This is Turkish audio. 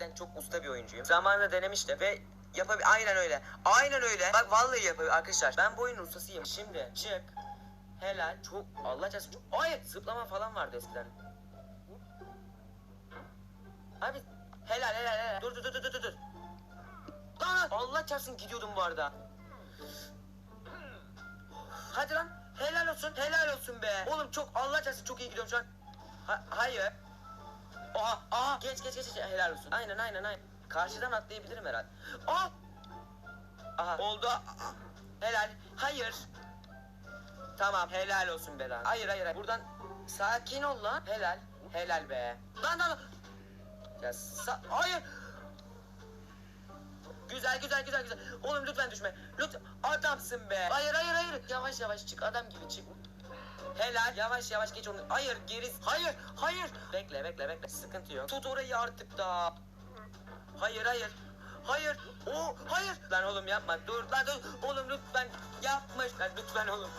gerçekten çok usta bir oyuncuyum. Zamanında denemiştim ve yapabil aynen öyle. Aynen öyle. Bak vallahi yapabilir arkadaşlar. Ben bu oyunun ustasıyım. Şimdi çık. Helal. Çok Allah çarpsın. Çok... Hayır zıplama falan vardı eskiden. Abi helal helal helal. Dur dur dur dur dur dur. Lan Allah çarpsın gidiyordum bu arada. Hadi lan helal olsun helal olsun be. Oğlum çok Allah çarpsın çok iyi gidiyorum şu an. Ha- hayır. Oha aha geç geç geç helal olsun. Aynen aynen aynen. Karşıdan atlayabilirim herhalde. Aa! Aha oldu. Aa, Helal. Hayır. Tamam helal olsun be lan. Hayır hayır hayır. Buradan sakin ol lan. Helal. Helal be. Lan. lan. Ya sa- hayır. Güzel güzel güzel güzel. Oğlum lütfen düşme. Lütfen. Adamsın be. Hayır hayır hayır. Yavaş yavaş çık. Adam gibi çık. Helal. Yavaş yavaş geç onu. Hayır geri. Hayır hayır. Bekle bekle bekle. Sıkıntı yok. Tut orayı artık da. Hayır hayır. Hayır. O hayır. Lan oğlum yapma. Dur lan dur. Oğlum lütfen yapma. Lan lütfen oğlum.